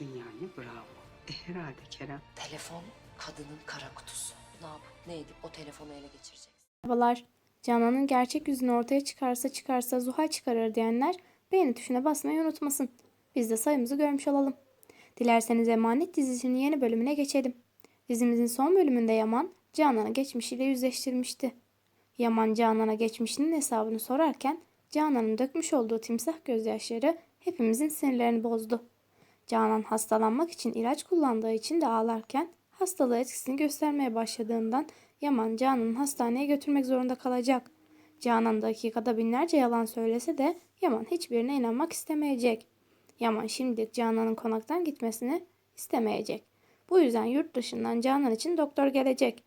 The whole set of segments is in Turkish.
Yani bravo. E herhalde Kerem. Telefon kadının kara kutusu. Ne yapıp ne edip o telefonu ele geçireceksin. Merhabalar. Canan'ın gerçek yüzünü ortaya çıkarsa çıkarsa Zuhal çıkarır diyenler beğeni tuşuna basmayı unutmasın. Biz de sayımızı görmüş olalım. Dilerseniz Emanet dizisinin yeni bölümüne geçelim. Dizimizin son bölümünde Yaman, Canan'ı geçmişiyle yüzleştirmişti. Yaman Canan'a geçmişinin hesabını sorarken Canan'ın dökmüş olduğu timsah gözyaşları hepimizin sinirlerini bozdu. Canan hastalanmak için ilaç kullandığı için de ağlarken hastalığı etkisini göstermeye başladığından Yaman Canan'ı hastaneye götürmek zorunda kalacak. Canan dakikada binlerce yalan söylese de Yaman hiçbirine inanmak istemeyecek. Yaman şimdilik Canan'ın konaktan gitmesini istemeyecek. Bu yüzden yurt dışından Canan için doktor gelecek.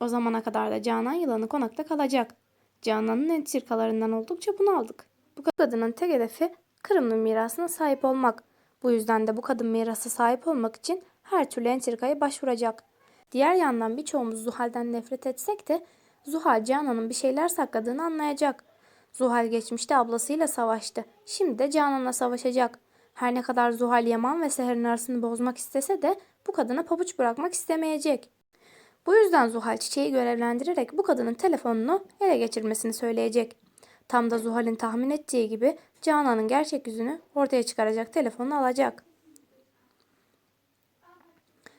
O zamana kadar da Canan yılanı konakta kalacak. Canan'ın entrikalarından oldukça bunaldık. Bu kadının tek hedefi Kırımlı mirasına sahip olmak. Bu yüzden de bu kadın mirasa sahip olmak için her türlü entrikaya başvuracak. Diğer yandan birçoğumuz Zuhal'den nefret etsek de Zuhal Canan'ın bir şeyler sakladığını anlayacak. Zuhal geçmişte ablasıyla savaştı. Şimdi de Canan'la savaşacak. Her ne kadar Zuhal Yaman ve Seher'in arasını bozmak istese de bu kadına pabuç bırakmak istemeyecek. Bu yüzden Zuhal çiçeği görevlendirerek bu kadının telefonunu ele geçirmesini söyleyecek. Tam da Zuhal'in tahmin ettiği gibi Canan'ın gerçek yüzünü ortaya çıkaracak telefonu alacak.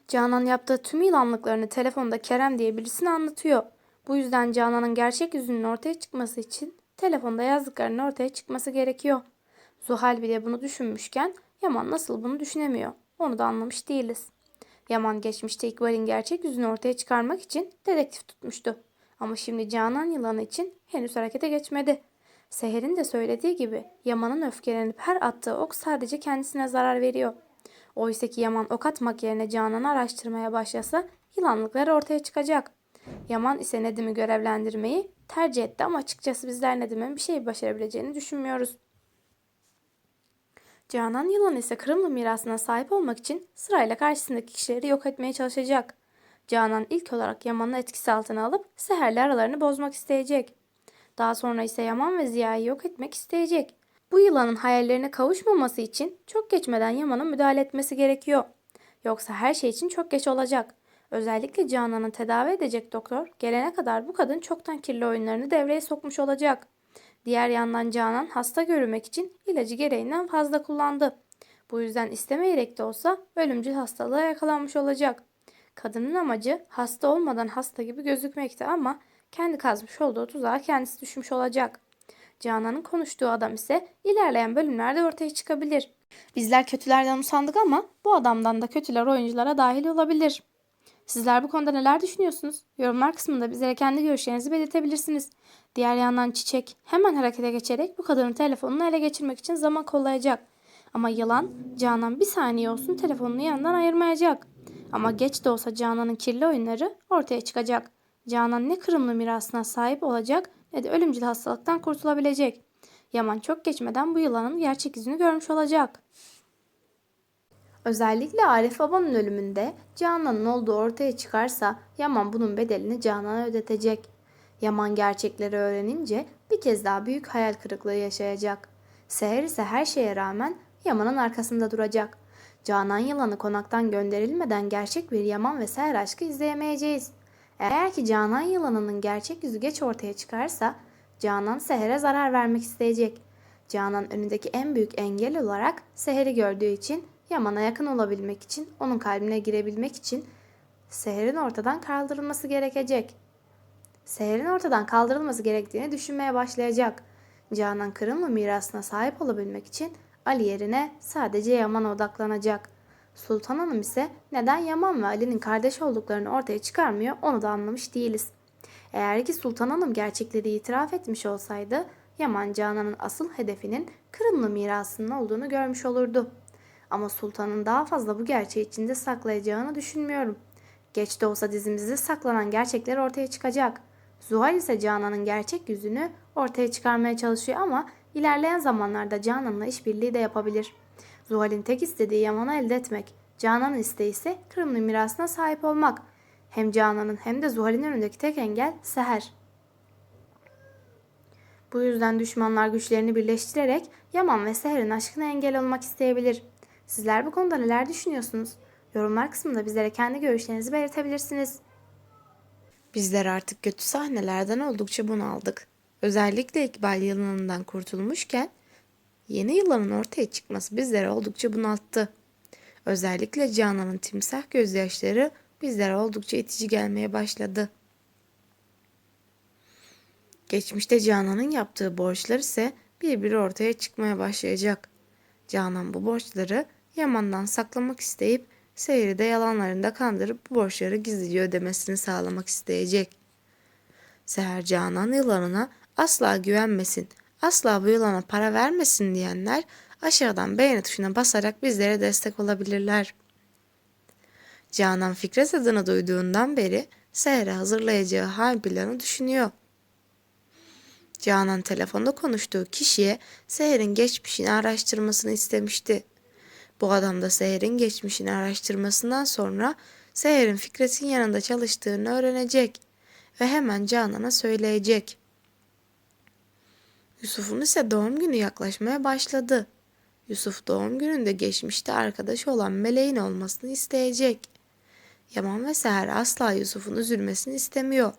Canan yaptığı tüm ilanlıklarını telefonda Kerem diye birisine anlatıyor. Bu yüzden Canan'ın gerçek yüzünün ortaya çıkması için telefonda yazdıklarının ortaya çıkması gerekiyor. Zuhal bile bunu düşünmüşken Yaman nasıl bunu düşünemiyor? Onu da anlamış değiliz. Yaman geçmişte İkbal'in gerçek yüzünü ortaya çıkarmak için dedektif tutmuştu. Ama şimdi Canan yılanı için henüz harekete geçmedi. Seher'in de söylediği gibi Yaman'ın öfkelenip her attığı ok sadece kendisine zarar veriyor. Oysa ki Yaman ok atmak yerine Canan'ı araştırmaya başlasa yılanlıklar ortaya çıkacak. Yaman ise Nedim'i görevlendirmeyi tercih etti ama açıkçası bizler Nedim'in bir şey başarabileceğini düşünmüyoruz. Canan yılan ise Kırımlı mirasına sahip olmak için sırayla karşısındaki kişileri yok etmeye çalışacak. Canan ilk olarak Yaman'ı etkisi altına alıp Seher'le aralarını bozmak isteyecek. Daha sonra ise Yaman ve Ziya'yı yok etmek isteyecek. Bu yılanın hayallerine kavuşmaması için çok geçmeden Yaman'ın müdahale etmesi gerekiyor. Yoksa her şey için çok geç olacak. Özellikle Canan'ı tedavi edecek doktor gelene kadar bu kadın çoktan kirli oyunlarını devreye sokmuş olacak. Diğer yandan Canan hasta görünmek için ilacı gereğinden fazla kullandı. Bu yüzden istemeyerek de olsa ölümcül hastalığa yakalanmış olacak. Kadının amacı hasta olmadan hasta gibi gözükmekti ama kendi kazmış olduğu tuzağa kendisi düşmüş olacak. Canan'ın konuştuğu adam ise ilerleyen bölümlerde ortaya çıkabilir. Bizler kötülerden usandık ama bu adamdan da kötüler oyunculara dahil olabilir. Sizler bu konuda neler düşünüyorsunuz? Yorumlar kısmında bizlere kendi görüşlerinizi belirtebilirsiniz. Diğer yandan Çiçek hemen harekete geçerek bu kadının telefonunu ele geçirmek için zaman kollayacak. Ama yılan Canan bir saniye olsun telefonunu yanından ayırmayacak. Ama geç de olsa Canan'ın kirli oyunları ortaya çıkacak. Canan ne kırımlı mirasına sahip olacak ne de ölümcül hastalıktan kurtulabilecek. Yaman çok geçmeden bu yılanın gerçek yüzünü görmüş olacak. Özellikle Arif Baba'nın ölümünde Canan'ın olduğu ortaya çıkarsa Yaman bunun bedelini Canan'a ödetecek. Yaman gerçekleri öğrenince bir kez daha büyük hayal kırıklığı yaşayacak. Seher ise her şeye rağmen Yaman'ın arkasında duracak. Canan yılanı konaktan gönderilmeden gerçek bir Yaman ve Seher aşkı izleyemeyeceğiz. Eğer ki Canan yılanının gerçek yüzü geç ortaya çıkarsa Canan Seher'e zarar vermek isteyecek. Canan önündeki en büyük engel olarak Seher'i gördüğü için Yaman'a yakın olabilmek için, onun kalbine girebilmek için Seher'in ortadan kaldırılması gerekecek. Seher'in ortadan kaldırılması gerektiğini düşünmeye başlayacak. Canan Kırımlı mirasına sahip olabilmek için Ali yerine sadece Yaman'a odaklanacak. Sultan Hanım ise neden Yaman ve Ali'nin kardeş olduklarını ortaya çıkarmıyor onu da anlamış değiliz. Eğer ki Sultan Hanım gerçekleri itiraf etmiş olsaydı Yaman Canan'ın asıl hedefinin Kırımlı mirasının olduğunu görmüş olurdu. Ama Sultan'ın daha fazla bu gerçeği içinde saklayacağını düşünmüyorum. Geç de olsa dizimizde saklanan gerçekler ortaya çıkacak. Zuhal ise Canan'ın gerçek yüzünü ortaya çıkarmaya çalışıyor ama ilerleyen zamanlarda Canan'la işbirliği de yapabilir. Zuhal'in tek istediği Yaman'ı elde etmek. Canan'ın isteği ise Kırımlı mirasına sahip olmak. Hem Canan'ın hem de Zuhal'in önündeki tek engel Seher. Bu yüzden düşmanlar güçlerini birleştirerek Yaman ve Seher'in aşkına engel olmak isteyebilir. Sizler bu konuda neler düşünüyorsunuz? Yorumlar kısmında bizlere kendi görüşlerinizi belirtebilirsiniz. Bizler artık kötü sahnelerden oldukça bunaldık. Özellikle İkbal yılanından kurtulmuşken yeni yılanın ortaya çıkması bizleri oldukça bunalttı. Özellikle Canan'ın timsah gözyaşları bizlere oldukça itici gelmeye başladı. Geçmişte Canan'ın yaptığı borçlar ise bir bir ortaya çıkmaya başlayacak. Canan bu borçları Yaman'dan saklamak isteyip Seher'i de yalanlarında kandırıp bu borçları gizlice ödemesini sağlamak isteyecek. Seher Canan yılanına asla güvenmesin, asla bu yılana para vermesin diyenler aşağıdan beğeni tuşuna basarak bizlere destek olabilirler. Canan Fikret adını duyduğundan beri Seher'e hazırlayacağı hain planı düşünüyor. Canan telefonda konuştuğu kişiye Seher'in geçmişini araştırmasını istemişti. Bu adam da Seher'in geçmişini araştırmasından sonra Seher'in Fikret'in yanında çalıştığını öğrenecek ve hemen Canan'a söyleyecek. Yusuf'un ise doğum günü yaklaşmaya başladı. Yusuf doğum gününde geçmişte arkadaşı olan Meleğin olmasını isteyecek. Yaman ve Seher asla Yusuf'un üzülmesini istemiyor.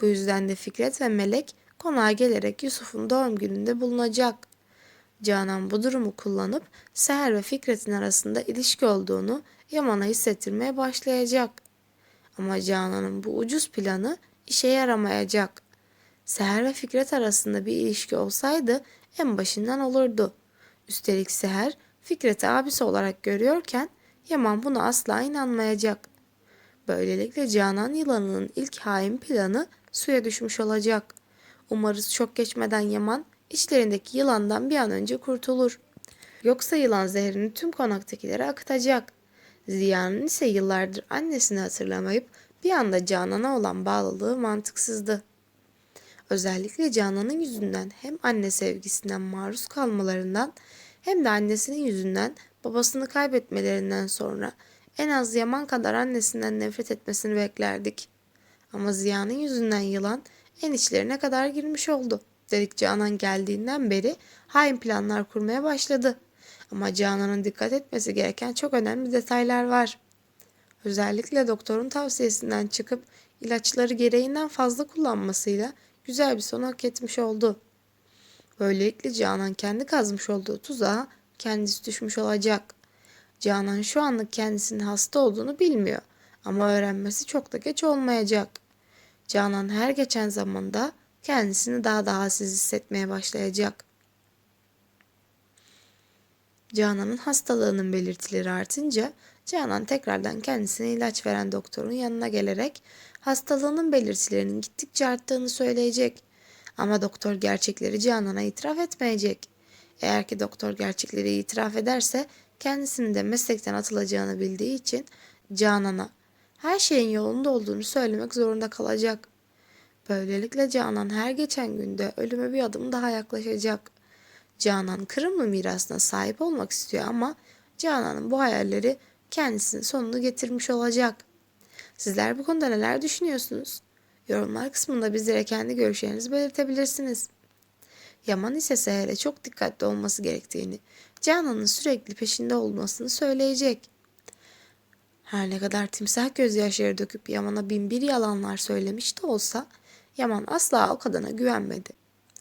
Bu yüzden de Fikret ve Melek konağa gelerek Yusuf'un doğum gününde bulunacak. Canan bu durumu kullanıp Seher ve Fikret'in arasında ilişki olduğunu Yaman'a hissettirmeye başlayacak. Ama Canan'ın bu ucuz planı işe yaramayacak. Seher ve Fikret arasında bir ilişki olsaydı en başından olurdu. Üstelik Seher Fikret'i abisi olarak görüyorken Yaman buna asla inanmayacak. Böylelikle Canan yılanının ilk hain planı suya düşmüş olacak. Umarız çok geçmeden Yaman içlerindeki yılandan bir an önce kurtulur. Yoksa yılan zehrini tüm konaktakilere akıtacak. Ziya'nın ise yıllardır annesini hatırlamayıp bir anda Canan'a olan bağlılığı mantıksızdı. Özellikle Canan'ın yüzünden hem anne sevgisinden maruz kalmalarından hem de annesinin yüzünden babasını kaybetmelerinden sonra en az Yaman kadar annesinden nefret etmesini beklerdik. Ama Ziya'nın yüzünden yılan en içlerine kadar girmiş oldu. Dedik Canan geldiğinden beri hain planlar kurmaya başladı. Ama Canan'ın dikkat etmesi gereken çok önemli detaylar var. Özellikle doktorun tavsiyesinden çıkıp ilaçları gereğinden fazla kullanmasıyla güzel bir son hak etmiş oldu. Böylelikle Canan kendi kazmış olduğu tuzağa kendisi düşmüş olacak. Canan şu anlık kendisinin hasta olduğunu bilmiyor ama öğrenmesi çok da geç olmayacak. Canan her geçen zamanda kendisini daha da halsiz hissetmeye başlayacak. Canan'ın hastalığının belirtileri artınca Canan tekrardan kendisine ilaç veren doktorun yanına gelerek hastalığının belirtilerinin gittikçe arttığını söyleyecek. Ama doktor gerçekleri Canan'a itiraf etmeyecek. Eğer ki doktor gerçekleri itiraf ederse kendisinin de meslekten atılacağını bildiği için Canan'a her şeyin yolunda olduğunu söylemek zorunda kalacak. Böylelikle Canan her geçen günde ölüme bir adım daha yaklaşacak. Canan Kırımlı mirasına sahip olmak istiyor ama Canan'ın bu hayalleri kendisinin sonunu getirmiş olacak. Sizler bu konuda neler düşünüyorsunuz? Yorumlar kısmında bizlere kendi görüşlerinizi belirtebilirsiniz. Yaman ise Seher'e çok dikkatli olması gerektiğini, Canan'ın sürekli peşinde olmasını söyleyecek. Her ne kadar timsah gözyaşları döküp Yaman'a bin bir yalanlar söylemiş de olsa Yaman asla o kadına güvenmedi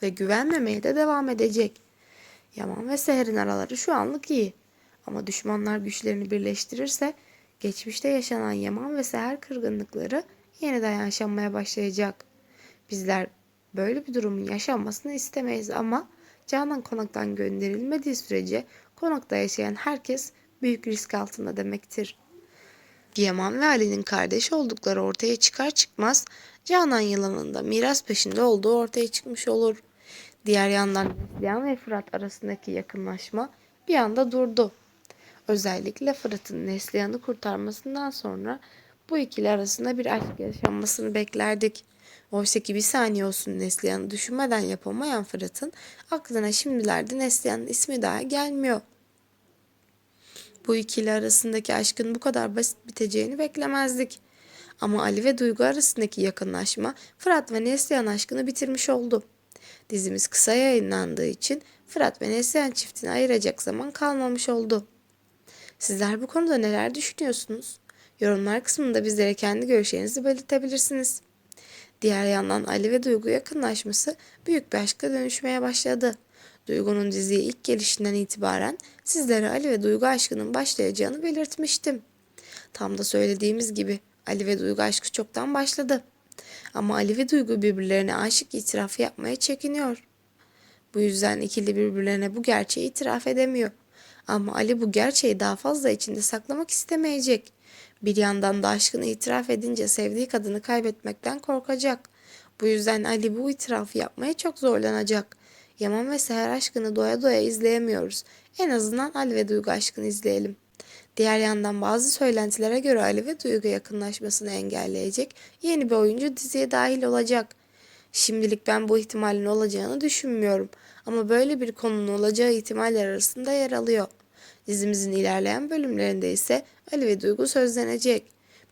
ve güvenmemeye de devam edecek. Yaman ve Seher'in araları şu anlık iyi ama düşmanlar güçlerini birleştirirse geçmişte yaşanan Yaman ve Seher kırgınlıkları yeniden yaşanmaya başlayacak. Bizler böyle bir durumun yaşanmasını istemeyiz ama Canan konaktan gönderilmediği sürece konakta yaşayan herkes büyük risk altında demektir. Yaman ve Ali'nin kardeş oldukları ortaya çıkar çıkmaz Canan yılanın da miras peşinde olduğu ortaya çıkmış olur. Diğer yandan Neslihan ve Fırat arasındaki yakınlaşma bir anda durdu. Özellikle Fırat'ın Neslihan'ı kurtarmasından sonra bu ikili arasında bir aşk yaşanmasını beklerdik. Oysa ki bir saniye olsun Neslihan'ı düşünmeden yapamayan Fırat'ın aklına şimdilerde Neslihan'ın ismi daha gelmiyor. Bu ikili arasındaki aşkın bu kadar basit biteceğini beklemezdik. Ama Ali ve Duygu arasındaki yakınlaşma Fırat ve Neslihan aşkını bitirmiş oldu. Dizimiz kısa yayınlandığı için Fırat ve Neslihan çiftini ayıracak zaman kalmamış oldu. Sizler bu konuda neler düşünüyorsunuz? Yorumlar kısmında bizlere kendi görüşlerinizi belirtebilirsiniz. Diğer yandan Ali ve Duygu yakınlaşması büyük bir aşka dönüşmeye başladı. Duygu'nun diziye ilk gelişinden itibaren sizlere Ali ve Duygu aşkının başlayacağını belirtmiştim. Tam da söylediğimiz gibi Ali ve Duygu aşkı çoktan başladı. Ama Ali ve Duygu birbirlerine aşık itirafı yapmaya çekiniyor. Bu yüzden ikili birbirlerine bu gerçeği itiraf edemiyor. Ama Ali bu gerçeği daha fazla içinde saklamak istemeyecek. Bir yandan da aşkını itiraf edince sevdiği kadını kaybetmekten korkacak. Bu yüzden Ali bu itirafı yapmaya çok zorlanacak. Yaman ve Seher aşkını doya doya izleyemiyoruz. En azından Ali ve Duygu aşkını izleyelim. Diğer yandan bazı söylentilere göre Ali ve Duygu yakınlaşmasını engelleyecek yeni bir oyuncu diziye dahil olacak. Şimdilik ben bu ihtimalin olacağını düşünmüyorum ama böyle bir konunun olacağı ihtimaller arasında yer alıyor. Dizimizin ilerleyen bölümlerinde ise Ali ve Duygu sözlenecek.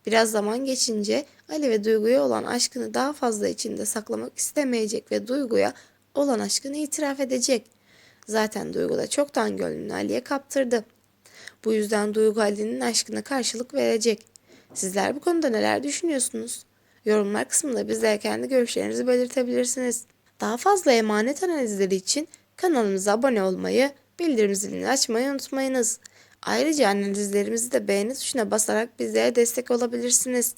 Biraz zaman geçince Ali ve Duygu'ya olan aşkını daha fazla içinde saklamak istemeyecek ve Duygu'ya olan aşkını itiraf edecek. Zaten Duygu da çoktan gönlünü Ali'ye kaptırdı. Bu yüzden Duygu Ali'nin aşkına karşılık verecek. Sizler bu konuda neler düşünüyorsunuz? Yorumlar kısmında bizlere kendi görüşlerinizi belirtebilirsiniz. Daha fazla emanet analizleri için kanalımıza abone olmayı, bildirim zilini açmayı unutmayınız. Ayrıca analizlerimizi de beğeni tuşuna basarak bizlere destek olabilirsiniz.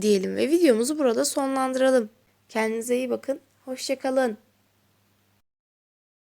Diyelim ve videomuzu burada sonlandıralım. Kendinize iyi bakın, hoşçakalın.